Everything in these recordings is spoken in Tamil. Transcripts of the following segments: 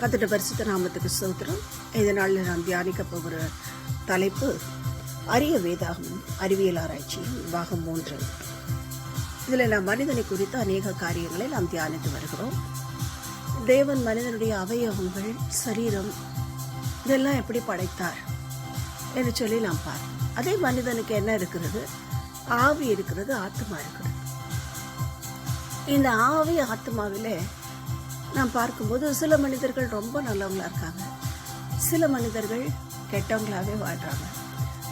கத்துட்ட பரிசுத்த நாமத்துக்கு சோத்திரம் இதனால் நான் தியானிக்க போகிற தலைப்பு அரிய வேதாகமும் அறிவியல் ஆராய்ச்சியும் பாகம் மூன்று. இதில் நாம் மனிதனை குறித்த அநேக காரியங்களை நாம் தியானித்து வருகிறோம். தேவன் மனிதனுடைய அவயவங்கள் சரீரம் இதெல்லாம் எப்படி படைத்தார் என்று சொல்லி நாம் பார்ப்போம். அதே மனிதனுக்கு என்ன இருக்கிறது? ஆவி இருக்கிறது ஆத்மா இருக்கிறது. இந்த ஆவி ஆத்மாவிலே நான் பார்க்கும்போது சில மனிதர்கள் ரொம்ப நல்லவங்களாக இருக்காங்க. சில மனிதர்கள் கெட்டவங்களாவே வாழ்கிறாங்க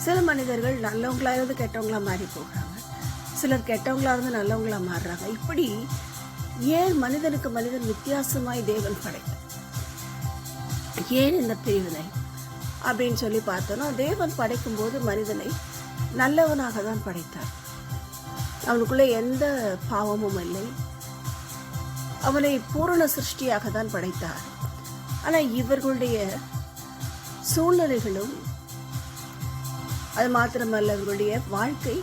சில மனிதர்கள் நல்லவங்களாக இருந்து கெட்டவங்களாக மாறி போகிறாங்க. சிலர் கெட்டவங்களாக இருந்து நல்லவங்களாக மாறுறாங்க. இப்படி ஏன் மனிதனுக்கு மனிதன் வித்தியாசமாய் தேவன் படைத்தார் ஏன் இந்த பிரிவினை? அப்படின்னு சொல்லி பார்த்தோன்னா தேவன் படைக்கும்போது மனிதனை நல்லவனாக தான் படைத்தார். அவனுக்குள்ளே எந்த பாவமும் இல்லை. அவனை பூரண சிருஷ்டியாக தான் படைத்தார். ஆனால் இவர்களுடைய சூழ்நிலைகளும் அது மாத்திரமல்ல இவர்களுடைய வாழ்க்கை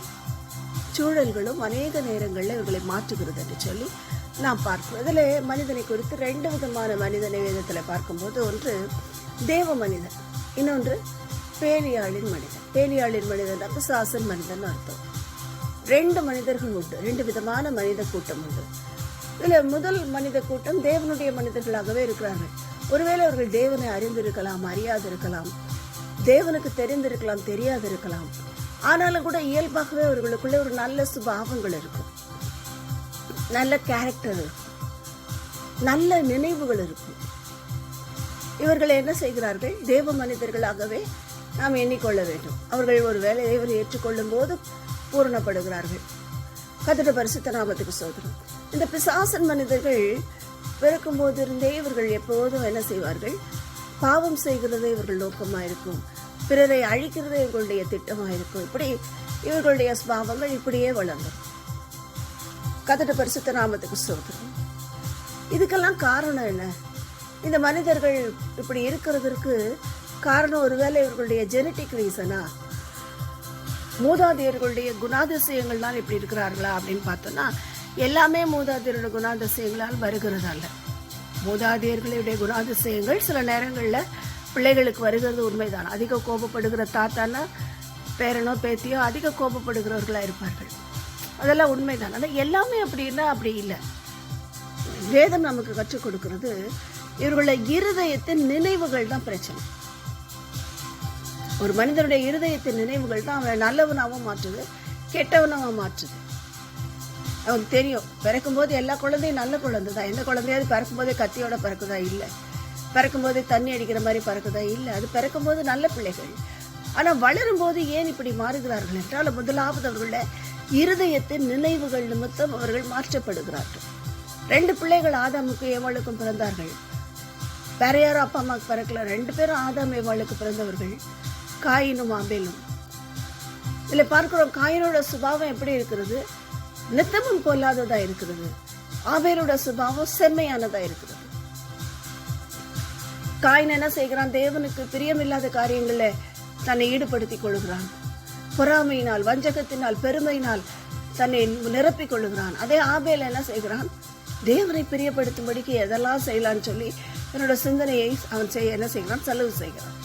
சூழல்களும் அநேக நேரங்களில் இவர்களை மாற்றுகிறது என்று சொல்லி நாம் பார்க்கிறோம். இதில் மனிதனை குறித்து ரெண்டு விதமான மனிதனை வேதத்தில் பார்க்கும்போது ஒன்று தேவ மனிதன் இன்னொன்று பேலியாளின் மனிதன். பேலியாளின் மனிதன் பிசாசன் மனிதன் அர்த்தம். ரெண்டு மனிதர்கள் உண்டு ரெண்டு விதமான மனித கூட்டம் உண்டு. இதில் முதல் மனித கூட்டம் தேவனுடைய மனிதர்களாகவே இருக்கிறார்கள். ஒருவேளை அவர்கள் தேவனை அறிந்திருக்கலாம் அறியாதிருக்கலாம் தேவனுக்கு தெரிந்திருக்கலாம் தெரியாது இருக்கலாம் ஆனாலும் கூட இயல்பாகவே அவர்களுக்குள்ளே ஒரு நல்ல சுபாவங்கள் இருக்கும். நல்ல கேரக்டர் இருக்கும். நல்ல நினைவுகள் இருக்கும். இவர்கள் என்ன செய்கிறார்கள்? தேவ மனிதர்களாகவே நாம் எண்ணிக்கொள்ள வேண்டும். அவர்கள் ஒரு வேலை தேவனை ஏற்றுக்கொள்ளும் போது பூரணப்படுகிறார்கள். கதிர பரிசுத்த நாமத்துக்கு சோதனம். இந்த பிசாசன் மனிதர்கள் பிறக்கும் போதிருந்தே இவர்கள் எப்போதும் என்ன செய்வார்கள்? பாவம் செய்கிறதே இவர்கள் நோக்கமாக இருக்கும். பிறரை அழிக்கிறதே இவர்களுடைய திட்டமாக இருக்கும். இப்படி இவர்களுடைய ஸ்பாவங்கள் இப்படியே வளரும் கதட்ட பரிசுத்த நாமத்துக்கு சோதனம். இதுக்கெல்லாம் காரணம் என்ன? இந்த மனிதர்கள் இப்படி இருக்கிறதுக்கு காரணம் ஒருவேளை இவர்களுடைய ஜெனட்டிக் ரீசனா மூதாதையர்களுடைய குணாதிசயங்கள்னால் இப்படி இருக்கிறார்களா அப்படின்னு பார்த்தோம்னா எல்லாமே மூதாதையருடைய குணாதிசயங்களால் வருகிறது அல்ல மூதாதையர்களுடைய குணாதிசயங்கள் சில நேரங்களில் பிள்ளைகளுக்கு வருகிறது உண்மைதான். அதிக கோபப்படுகிற தாத்தானா பேரனோ பேத்தியோ அதிக கோபப்படுகிறவர்களாக இருப்பார்கள். அதெல்லாம் உண்மைதான். ஆனால் எல்லாமே அப்படின்னா அப்படி இல்லை. வேதம் நமக்கு கற்றுக் கொடுக்கிறது இவர்களுடைய இருதயத்தின் நினைவுகள் தான் பிரச்சனை. ஒரு மனிதனுடைய இருதயத்தின் நினைவுகள் தான் அவனை நல்லவனாகவும் மாற்றுது கெட்டவனாகவும் மாற்றுது. அவனுக்கு தெரியும் பிறக்கும்போது எல்லா குழந்தையும் நல்ல குழந்தை தான் எந்த குழந்தையாவது பிறக்கும்போதே கத்தியோட பிறக்குதா? இல்லை. பிறக்கும்போது தண்ணி அடிக்கிற மாதிரி பிறக்குதா? இல்லை. அது பிறக்கும்போது நல்ல பிள்ளைகள். ஆனால் வளரும்போது ஏன் இப்படி மாறுகிறார்கள் என்றால் முதலாவது அவர்களுடைய இருதயத்தின் நினைவுகள் நிமித்தம் அவர்கள் மாற்றப்படுகிறார்கள். ரெண்டு பிள்ளைகள் ஆதாமுக்கும் ஏவாளுக்கும் பிறந்தார்கள். வேற யாரும் அப்பா அம்மாவுக்கு பிறக்கல. ரெண்டு பேரும் ஆதாம் ஏவாளுக்கு பிறந்தவர்கள். காயினும் ஆபேலும் இதில் பார்க்குறோம் காயினோட சுபாவம் எப்படி இருக்கிறது? நித்தமும் கொல்லாததா இருக்கிறது. ஆபேலோட சுபாவம் செம்மையானதா இருக்கிறது. காயின் என்ன செய்கிறான்? தேவனுக்கு பிரியமில்லாத காரியங்களை தன்னை ஈடுபடுத்திக் கொள்கிறான். பொறாமையினால் வஞ்சகத்தினால் பெருமையினால் தன்னை நிரப்பிக் கொள்ளுகிறான். அதே ஆபேல் என்ன செய்கிறான்? தேவனை பிரியப்படுத்தும்படிக்கு எதெல்லாம் செய்யலாம்னு சொல்லி என்னோட சிந்தனையை அவன் செய்ய என்ன செய்கிறான்? செலவு செய்கிறான்.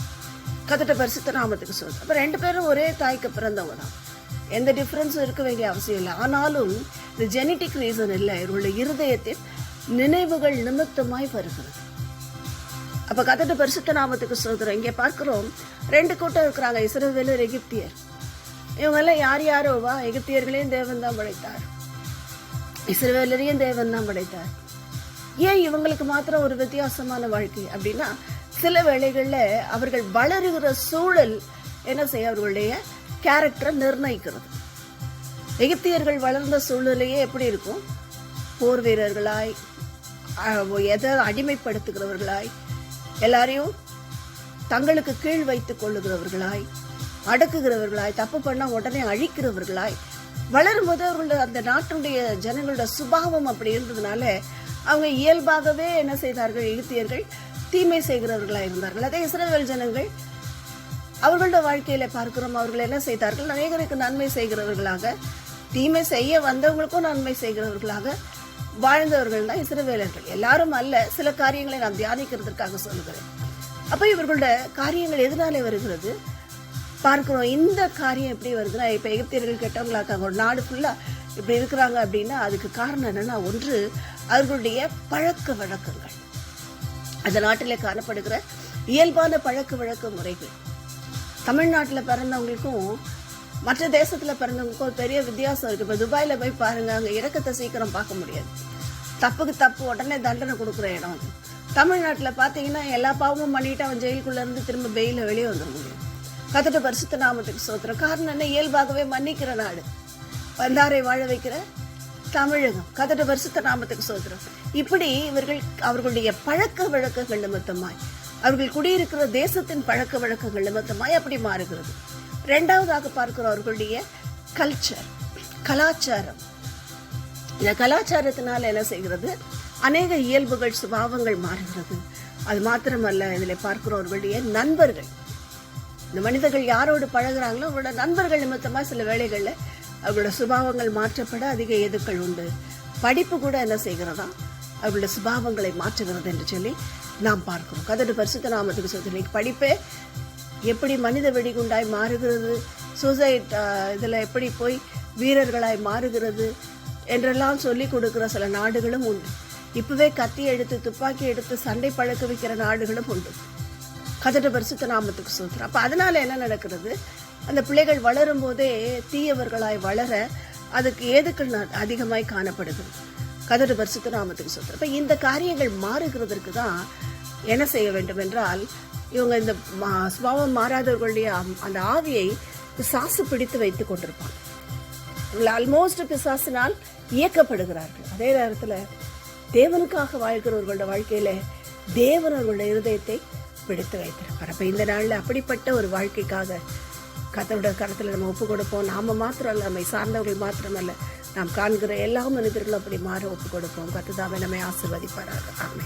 கத்திட்ட பரிசுத்த நாமத்துக்கு சொல்கிறேன் அப்போ ரெண்டு பேரும் ஒரே தாய்க்கு பிறந்தவங்க தான். எந்த டிஃப்ரென்ஸும் இருக்க வேண்டிய அவசியம் இல்லை. ஆனாலும் இந்த ஜெனட்டிக் ரீசன் இல்லை. இவருடைய இருதயத்தில் நினைவுகள் நிமித்தமாய் வருகிறது. அப்போ கத்திட்ட பரிசுத்த நாமத்துக்கு சொல்கிறோம் இங்கே பார்க்குறோம். ரெண்டு கூட்டம் இருக்கிறாங்க. இஸ்ரவேலர் எகிப்தியர். இவங்கெல்லாம் யார் யாரோவா எகிப்தியர்களையும் தேவன் தான் படைத்தார். இஸ்ரவேலரையும் தேவன் தான் படைத்தார். ஏன் இவங்களுக்கு மாத்திரம் ஒரு வித்தியாசமான வாழ்க்கை அப்படின்னா சில வேளைகளில் அவர்கள் வளருகிற சூழல் என்ன செய்ய அவர்களுடைய கேரக்டரை நிர்ணயிக்கிறது. எகிப்தியர்கள் வளர்ந்த சூழ்நிலையே எப்படி இருக்கும்? போர் வீரர்களாய் எதை அடிமைப்படுத்துகிறவர்களாய் எல்லாரையும் தங்களுக்கு கீழ் வைத்துக் கொள்ளுகிறவர்களாய் அடக்குகிறவர்களாய் தப்பு பண்ணால் உடனே அழிக்கிறவர்களாய் வளரும்போது அவர்களோட அந்த நாட்டுடைய ஜனங்களோட சுபாவம் அப்படி இருந்ததுனால அவங்க இயல்பாகவே என்ன செய்தார்கள்? எகிப்தியர்கள் தீமை செய்கிறவர்களாக இருந்தார்கள். அதே இஸ்ரேல் ஜனங்கள் அவர்களோட வாழ்க்கையில பார்க்கிறோம் அவர்கள் என்ன செய்தார்கள்? அநேகருக்கு நன்மை செய்கிறவர்களாக தீமை செய்ய வந்தவங்களுக்கும் நன்மை செய்கிறவர்களாக வாழ்ந்தவர்கள் தான் இஸ்ரவேலர்கள். எல்லாரும் அல்ல சில காரியங்களை நான் தியானிக்கிறதுக்காக சொல்லுகிறேன். அப்போ இவர்களோட காரியங்கள் எதனாலே வருகிறது? பார்க்கிறோம் இந்த காரியம் எப்படி வருதுன்னா இப்போ எகிப்தியர்கள் கெட்டவங்களா இருக்காங்க ஒரு நாடு ஃபுல்லாக இப்படி இருக்கிறாங்க அப்படின்னா அதுக்கு காரணம் என்னன்னா ஒன்று அவர்களுடைய பழக்க வழக்கங்கள். அந்த நாட்டில் காணப்படுகிற இயல்பான பழக்க வழக்க முறைகள். தமிழ்நாட்டில் பிறந்தவங்களுக்கும் மற்ற தேசத்தில் பிறந்தவங்களுக்கும் ஒரு பெரிய வித்தியாசம் இருக்குது இப்போ துபாயில் போய் பாருங்க அங்கே இறக்கத்தை சீக்கிரம் பார்க்க முடியாது. தப்புக்கு தப்பு உடனே தண்டனை கொடுக்குற இடம் அது. தமிழ்நாட்டில் பார்த்தீங்கன்னா எல்லா பாவமும் பண்ணிட்டு அவன் ஜெயிலுக்குள்ளேருந்து திரும்ப பெயில வெளியே வந்துட முடியும். கத்துட்டு பரிசுத்த நாமத்துக்கு சோத்துறோம் காரணம் என்ன? இயல்பாகவே மன்னிக்கிற நாடு. வந்தாரை வாழ வைக்கிற தமிழகம் கதட வருஷத்த நாமத்துக்கு சோதரம் இப்படி இவர்கள் அவர்களுடைய பழக்க வழக்கங்கள் நிமித்தமாய் அவர்கள் குடியிருக்கிற தேசத்தின் பழக்க வழக்கங்கள் நிமித்தமாய் அப்படி மாறுகிறது. ரெண்டாவதாக பார்க்கிறோம் அவர்களுடைய கல்ச்சர் கலாச்சாரம். இந்த கலாச்சாரத்தினால என்ன செய்கிறது? அநேக இயல்புகள் சுபாவங்கள் மாறுகிறது. அது மாத்திரமல்ல இதில் பார்க்கிறோம் அவர்களுடைய நண்பர்கள். இந்த மனிதர்கள் யாரோடு பழகுறாங்களோ அவங்களோட நண்பர்கள் நிமித்தமாக சில வேலைகளில் அவளோட சுபாவங்கள் மாற்றப்பட அதிக எதுக்கள் உண்டு. படிப்பு கூட என்ன செய்கிறதா? அவளோட சுபாவங்களை மாற்றுகிறது என்று சொல்லி நாம் பார்க்கிறோம். கதடு பரிசுத்த நாமத்துக்கு சொல்லி படிப்பே எப்படி மனித வெடிகுண்டாய் மாறுகிறது? சூசைட் இதில் எப்படி போய் வீரர்களாய் மாறுகிறது? என்றெல்லாம் சொல்லி கொடுக்குற சில நாடுகளும் உண்டு. இப்போவே கத்தி எடுத்து துப்பாக்கி எடுத்து சண்டை பழக்க வைக்கிற நாடுகளும் உண்டு. கதட பரிசுத்த நாமத்துக்கு சோத்திரம். அப்போ அதனால் என்ன நடக்கிறது? அந்த பிள்ளைகள் வளரும் போதே தீயவர்களாய் வளர அதுக்கு ஏதுக்கள் அதிகமாய் காணப்படுகிறது கதடு பரிசுத்த நாமத்துக்கு சோத்திரம். இப்போ இந்த காரியங்கள் மாறுகிறதற்கு தான் என்ன செய்ய வேண்டும் என்றால் இவங்க இந்த மா- சுபாவம் மாறாதவர்களுடைய அம்- அந்த ஆவியை சாசு பிடித்து வைத்துக் கொண்டிருப்பாங்க இவங்க ஆல்மோஸ்ட் பிசாசினால் இயக்கப்படுகிறார்கள். அதே நேரத்தில் தேவனுக்காக வாழ்கிறவர்களோட வாழ்க்கையில் தேவன் அவர்களுடைய இருதயத்தை பிடித்து வைத்திருப்பார். அப்போ இந்த நாளில் அப்படிப்பட்ட ஒரு வாழ்க்கைக்காக கத்தோட கருத்தில் நம்ம ஒப்பு கொடுப்போம். நாம் மாத்திரம் அல்ல நம்மை சார்ந்தவர்கள் மாத்திரமல்ல நாம் காண்கிற எல்லா மனிதர்களும் அப்படி மாற ஒப்பு கொடுப்போம். கத்துதாவை நம்மை ஆசிர்வதிப்பார்கள் ஆமே